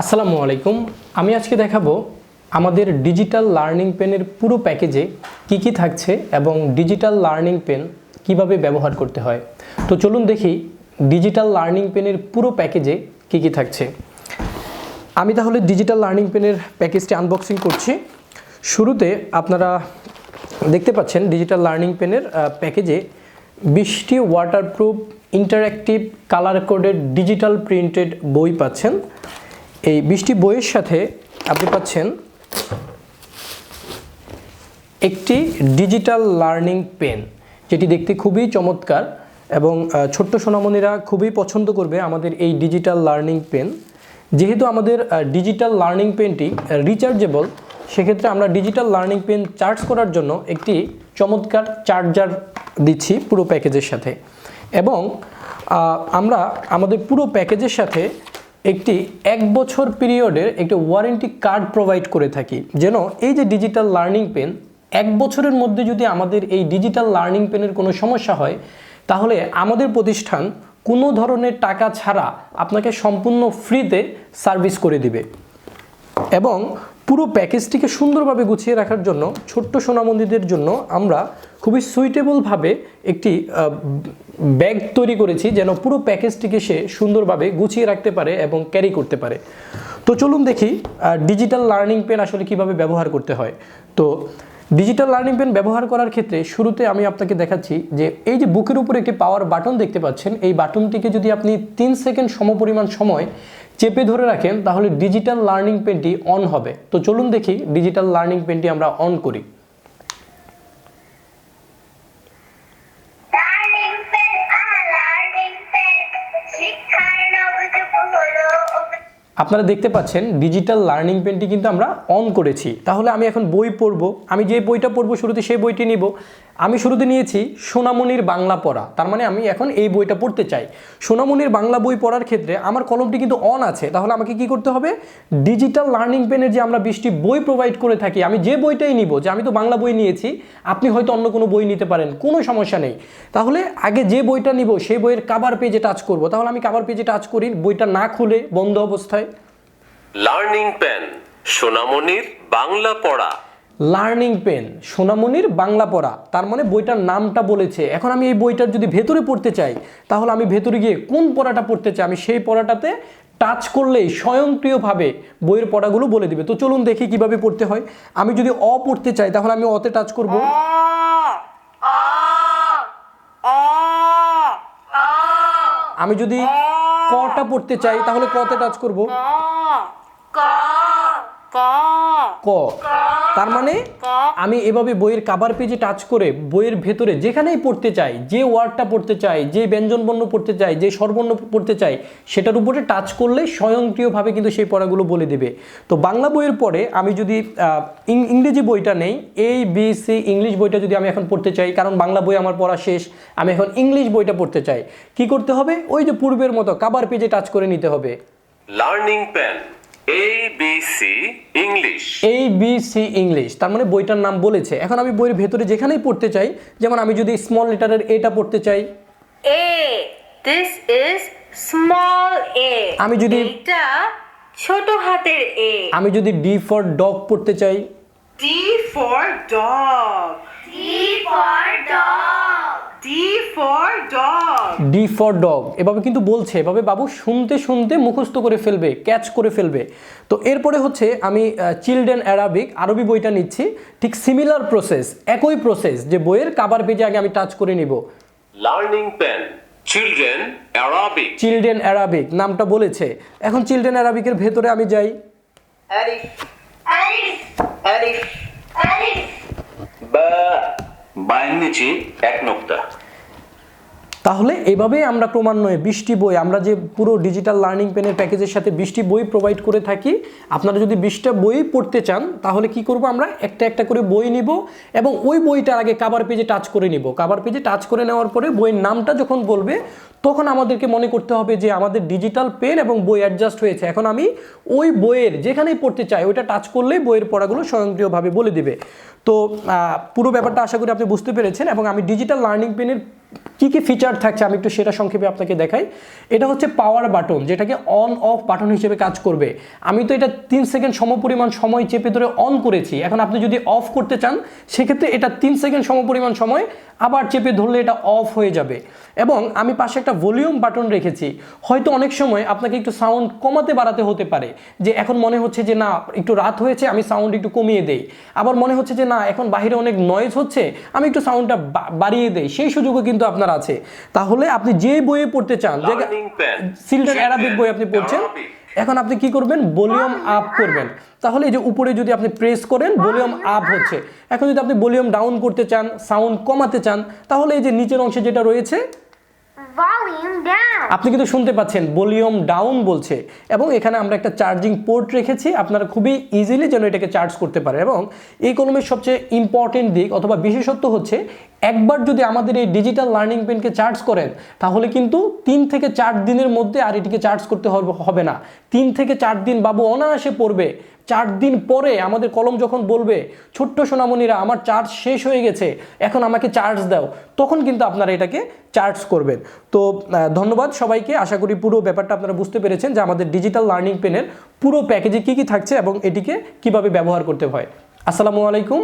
আসসালামু আলাইকুম। আমি আজকে দেখাবো আমাদের ডিজিটাল লার্নিং পেনের পুরো প্যাকেজে কি কি থাকছে এবং ডিজিটাল লার্নিং পেন কীভাবে ব্যবহার করতে হয়। তো চলুন দেখি ডিজিটাল লার্নিং পেনের পুরো প্যাকেজে কি কি থাকছে। আমি তাহলে ডিজিটাল লার্নিং পেনের প্যাকেজটি আনবক্সিং করছি। শুরুতে আপনারা দেখতে পাচ্ছেন ডিজিটাল লার্নিং পেনের প্যাকেজে বিশটি waterproof interactive colour coded digital printed বই পাচ্ছেন। এই বিশটি বইয়ের সাথে আপনি পাচ্ছেন একটি ডিজিটাল লার্নিং পেন, যেটি দেখতে খুবই চমৎকার এবং ছোট্ট সোনামণিরা খুবই পছন্দ করবে আমাদের এই ডিজিটাল লার্নিং পেন। যেহেতু আমাদের ডিজিটাল লার্নিং পেনটি রিচার্জেবল, সেক্ষেত্রে আমরা ডিজিটাল লার্নিং পেন চার্জ করার জন্য একটি চমৎকার চার্জার দিচ্ছি পুরো প্যাকেজের সাথে। এবং আমরা আমাদের পুরো প্যাকেজের সাথে একটি এক বছর পিরিয়ডের একটি ওয়ারেন্টি কার্ড প্রোভাইড করে থাকি। যেন এই যে ডিজিটাল লার্নিং পেন এক বছরের মধ্যে যদি আমাদের এই ডিজিটাল লার্নিং পেনের কোনো সমস্যা হয়, তাহলে আমাদের প্রতিষ্ঠান কোনো ধরনের টাকা ছাড়া আপনাকে সম্পূর্ণ ফ্রিতে সার্ভিস করে দিবে। এবং পুরো প্যাকেজটিকে সুন্দরভাবে গুছিয়ে রাখার জন্য ছোট্ট সোনামন্দিরদের জন্য আমরা খুবই সুইটেবলভাবে একটি ব্যাগ তৈরি করেছি যেন পুরো প্যাকেজটিকে সে সুন্দরভাবে গুছিয়ে রাখতে পারে এবং ক্যারি করতে পারে। তো চলুন দেখি ডিজিটাল লার্নিং পেন আসলে কীভাবে ব্যবহার করতে হয়। তো ডিজিটাল লার্নিং পেন ব্যবহার করার ক্ষেত্রে শুরুতে আমি আপনাকে দেখাচ্ছি যে এই যে বুকের উপরে একটি পাওয়ার বাটন দেখতে পাচ্ছেন, এই বাটনটিকে যদি আপনি তিন সেকেন্ড সমপরিমাণ সময় চেপে ধরে রাখেন তাহলে ডিজিটাল লার্নিং পেনটি অন হবে। তো চলুন দেখি ডিজিটাল লার্নিং পেনটি আমরা অন করি। হলো আপনারা দেখতে পাচ্ছেন ডিজিটাল লার্নিং পেনটি কিন্তু আমরা অন করেছি। তাহলে আমি এখন বই পড়ব। আমি যে বইটা পড়ব শুরুতে সেই বইটি নিব। আমি শুরুতে নিয়েছি সোনামণির বাংলা পড়া। তার মানে আমি এখন এই বইটা পড়তে চাই। সোনামণির বাংলা বই পড়ার ক্ষেত্রে আমার কলমটি কিন্তু অন আছে। তাহলে আমাকে কি করতে হবে? ডিজিটাল লার্নিং পেনের যে আমরা বৃষ্টি বই প্রোভাইড করে থাকি, আমি যে বইটাই নিব, যে আমি তো বাংলা বই নিয়েছি, আপনি হয়তো অন্য কোনো বই নিতে পারেন, কোনো সমস্যা নেই। তাহলে আগে যে বইটা নিব, সেই বইয়ের কাবার পেজে টাচ করব। তাহলে আমি কাবার পেজে টাচ করি, বইটা না খুলে বন্ধ অবস্থায়। লার্নিং পেন সোনামণির বাংলা পড়া। লার্নিং পেন সোনামণির বাংলা পড়া। তার মানে বইটার নামটা বলেছে। এখন আমি এই বইটার যদি ভেতরে পড়তে চাই তাহলে আমি ভেতরে গিয়ে কোন পড়াটা পড়তে চাই? আমি সেই পড়াটাতে টাচ করলেই স্বয়ংক্রিয়ভাবে বইয়ের পড়াগুলো বলে দিবে। তো চলুন দেখি কীভাবে পড়তে হয়। আমি যদি অ পড়তে চাই তাহলে আমি অতে টাচ করব। আমি যদি কটা পড়তে চাই তাহলে কতে টাচ করব? ক তার মানে আমি এভাবে বইয়ের কাবার পেজে টাচ করে বইয়ের ভেতরে যেখানেই পড়তে চাই, যে ওয়ার্ডটা পড়তে চাই, যে ব্যঞ্জনবর্ণ পড়তে চাই, যে স্বরবর্ণ পড়তে চাই, সেটার উপরে টাচ করলে স্বয়ংক্রিয়ভাবে কিন্তু সেই পড়াগুলো বলে দেবে। তো বাংলা বইয়ের পরে আমি যদি ইংরেজি বইটা নেই এই বি সি ইংলিশ বইটা যদি আমি এখন পড়তে চাই, কারণ বাংলা বই আমার পড়া শেষ, আমি এখন ইংলিশ বইটা পড়তে চাই, কি করতে হবে? ওই যে পূর্বের মতো কাবার পেজে টাচ করে নিতে হবে। লার্নিং সি ইংলিশ এই বি সি ইংলিশ তার মানে বইটার নাম বলেছে এখন আমি বইয়ের ভেতরে যেখানেই পড়তে চাই যেমন আমি যদি স্মল লেটারের এটা পড়তে চাই A. This is small a. আমি যদি- এটা ছোট হাতের a. আমি যদি ডি ফর ডগ পড়তে চাই D for dog. D for dog D for dog. D for dog এভাবে কিন্তু বলছে এভাবে বাবু শুনতে শুনতে মুখস্থ করে ফেলবে ক্যাচ করে ফেলবে তো এরপরে হচ্ছে আমি চিলড্রেন অ্যারাবিক আরবি বইটা নিচ্ছি ঠিক সিমিলার প্রসেস একই প্রসেস যে বইয়ের কাবার পেজে আগে আমি টাচ করে নিব learning pen children Arabic children Arabic নামটা বলেছে এখন চিলড্রেন অ্যারাবিকের ভেতরে আমি যাই Alif. আলিফ Alif. আলিফ বা বায়ের নিচে এক নোক্তা। তাহলে এভাবে আমরা ক্রমান্বয়ে বৃষ্টি বই, আমরা যে পুরো ডিজিটাল লার্নিং পেনের প্যাকেজের সাথে বৃষ্টি বই প্রোভাইড করে থাকি, আপনারা যদি বিশটা বই পড়তে চান, তাহলে কি করব আমরা? একটা একটা করে বই নিব এবং ওই বইটার আগে কাবার পেজে টাচ করে নিব। কাবার পেজে টাচ করে নেওয়ার পরে বইয়ের নামটা যখন বলবে, তখন আমাদেরকে মনে করতে হবে যে আমাদের ডিজিটাল পেন এবং বই অ্যাডজাস্ট হয়েছে। এখন আমি ওই বইয়ের যেখানেই পড়তে চাই, ওইটা টাচ করলেই বইয়ের পড়াগুলো স্বয়ংক্রিয়ভাবে বলে দিবে। তো পুরো ব্যাপারটা আশা করি আপনি বুঝতে পেরেছেন এবং আমি ডিজিটাল লার্নিং পেনের কি কি ফিচার থাকছে আমি একটু সেটা সংক্ষেপে আপনাকে দেখাই। এটা হচ্ছে পাওয়ার বাটন যেটাকে অন অফ বাটন হিসেবে কাজ করবে। আমি তো এটা তিন সেকেন্ড সমপরিমাণ সময় চেপে ধরে অন করেছি। এখন আপনি যদি অফ করতে চান, সেক্ষেত্রে এটা তিন সেকেন্ড সমপরিমাণ সময় আবার চেপে ধরলে এটা অফ হয়ে যাবে। এবং আমি পাশে একটা ভলিউম বাটন রেখেছি। হয়তো অনেক সময় আপনাকে একটু সাউন্ড কমাতে বাড়াতে হতে পারে। যে এখন মনে হচ্ছে যে না একটু রাত হয়েছে আমি সাউন্ড একটু কমিয়ে দেই। আবার মনে হচ্ছে যে না এখন বাইরে অনেক নয়েজ হচ্ছে আমি একটু সাউন্ডটা বাড়িয়ে দেই। সেই সুযোগও কিন্তু আপনার আছে। তাহলে আপনি যে বইয়ে পড়তে চান যে সিল্ডার অ্যারাবিক বই আপনি পড়ছেন. এখন আপনি কি করবেন? ভলিউম আপ করবেন। তাহলে এই যে উপরে যদি আপনি প্রেস করেন ভলিউম আপ হচ্ছে। এখন যদি আপনি ভলিউম ডাউন করতে চান সাউন্ড কমাতে চান তাহলে এই যে নিচের অংশে যেটা রয়েছে. আপনি কিন্তু শুনতে পাচ্ছেন ভলিউম ডাউন বলছে। এবং এখানে আমরা একটা চার্জিং পোর্ট রেখেছি, আপনারা খুবই ইজিলি যেন এটাকে চার্জ করতে পারে এবং এই কলমের সবচেয়ে ইম্পর্টেন্ট দিক অথবা বিশেষত্ব হচ্ছে, একবার যদি আমাদের এই ডিজিটাল লার্নিং পেনকে চার্জ করেন, তাহলে কিন্তু তিন থেকে চার দিনের মধ্যে আর এটিকে চার্জ করতে হবে- না। তিন থেকে চার দিন বাবু অনায়াসে পড়বে। চার দিন পরে আমাদের কলম যখন বলবে, ছোট্ট সোনামণিরা, আমার চার্জ শেষ হয়ে গেছে, এখন আমাকে চার্জ দাও, তখন কিন্তু আপনারা এটাকে চার্জ করবেন। তো ধন্যবাদ সবাইকে। আশা করি পুরো ব্যাপারটা আপনারা বুঝতে পেরেছেন যে আমাদের ডিজিটাল লার্নিং পেনের পুরো প্যাকেজে কী কী থাকছে এবং এটিকে কীভাবে ব্যবহার করতে হয়। আসসালামু আলাইকুম।